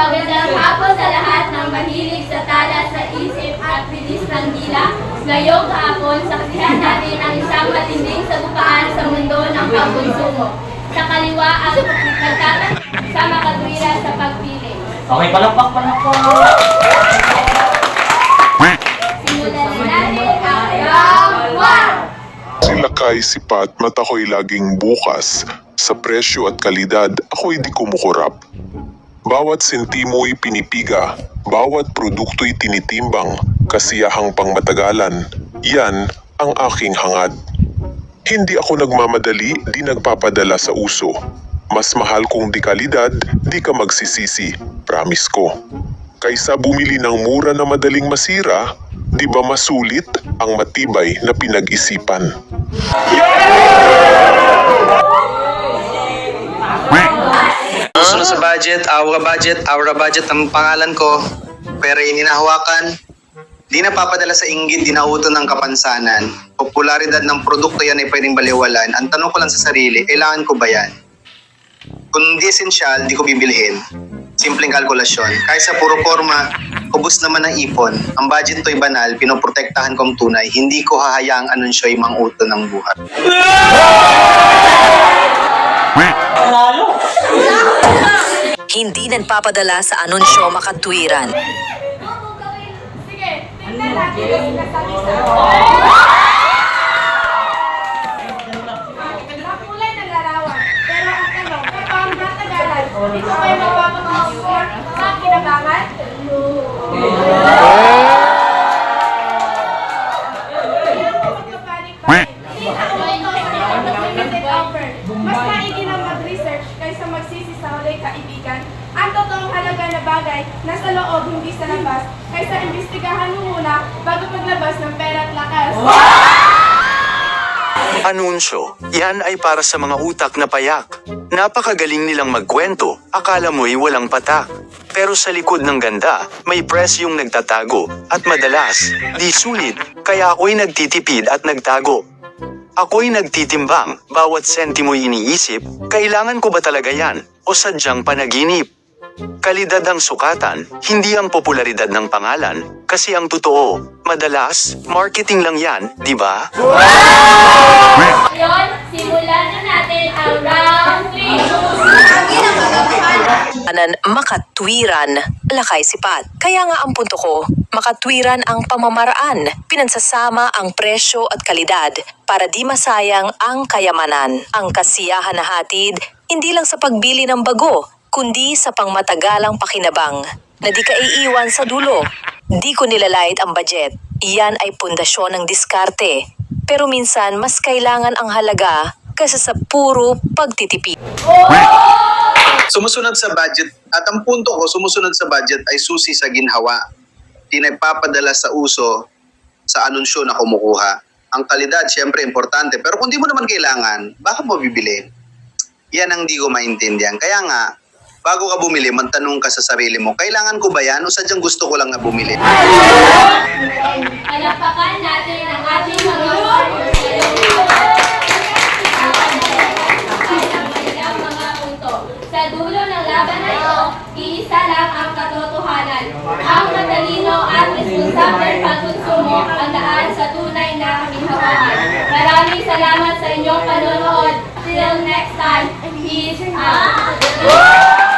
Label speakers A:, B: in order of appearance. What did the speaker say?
A: Magandang hapon sa lahat ng mahilig sa talas sa isip at bilis ng dila. Ngayong hapon, saksihan natin ang isang matinding sagupaan sa mundo ng pagkonsumo. Sa kaliwa ang nagtatat sa makatwiran sa pagpili.
B: Okay, palakpak, palakpak.
A: Simulan na natin ang round 1!
C: Sila kay sipat mata ko'y laging bukas. Sa presyo at kalidad, ako'y di kumukurap. Bawat sentimo'y pinipiga, bawat produkto'y tinitimbang, kasiyahang pangmatagalan. Yan ang aking hangad. Hindi ako nagmamadali, di nagpapadala sa uso. Mas mahal kung di kalidad, di ka magsisisi. Promise ko. Kaysa bumili ng mura na madaling masira, di ba masulit ang matibay na pinag-isipan?
D: Susunod sa budget, Aura Budget, Aura Budget ang pangalan ko. Pero ininahawakan, di napapadala sa inggit, di nauto ng kapansanan. Popularidad ng produkto yan ay pwedeng baliwalan. Ang tanong ko lang sa sarili, kailangan ko ba yan? Kung di esensyal, di ko bibilhin. Simpleng kalkulasyon. Kahit sa puro forma, ubus naman ng ipon. Ang budget to'y banal, pinoprotektahan kong tunay. Hindi ko hahayaang anunsyo'y manguto ng buhat.
E: Hindi nagpapadala sa anunsyo makatwiran.
A: Tingnan natin ang sinasabi sa Makulay na bagay nasa loob, hindi sa labas. Kaysa imbestigahan mo muna bago paglabas ng pera at lakas.
F: Anunsyo, yan ay para sa mga utak na payak. Napakagaling nilang magkwento, akala mo'y walang patak. Pero sa likod ng ganda, may press yung nagtatago, at madalas, di sulit, kaya ako'y nagtitipid at nagtago. Ako'y nagtitimbang, bawat sentimo'y iniisip, kailangan ko ba talaga yan, o sadyang panaginip? Kalidad ang sukatan, hindi ang popularidad ng pangalan, kasi ang totoo, madalas, marketing lang yan, di ba?
A: Ngayon, simulan na natin ang round 3.
E: Anan makatwiran, lakay sipat. Kaya nga ang punto ko, makatwiran ang pamamaraan, pinansasama ang presyo at kalidad para di masayang ang kayamanan. Ang kasiyahan na hatid, hindi lang sa pagbili ng bago, kundi sa pangmatagalang pakinabang na di ka iiwan sa dulo. Di ko nilalait ang budget. Iyan ay pundasyon ng diskarte. Pero minsan mas kailangan ang halaga kaysa sa puro pagtitipid.
D: Sumusunod sa budget, at ang punto ko, sumusunod sa budget ay susi sa ginhawa. Di nagpapadala sa uso sa anunsyo na kumukuha. Ang kalidad, syempre, importante. Pero kung di mo naman kailangan, bakit mo bibili? Yan ang di ko maintindihan. Kaya nga, bago ka bumili, magtanong ka sa sarili mo, kailangan ko ba yan o sadyang gusto ko lang na bumili?
A: Palapakan natin ang ating mga. Sa dulo ng laban na ito, iisa lang ang katotohanan. Ang matalino at responsable pagkonsumo ang daan sa tunay na kaminhawahan. Maraming salamat sa inyong panonood. Till next time, peace out.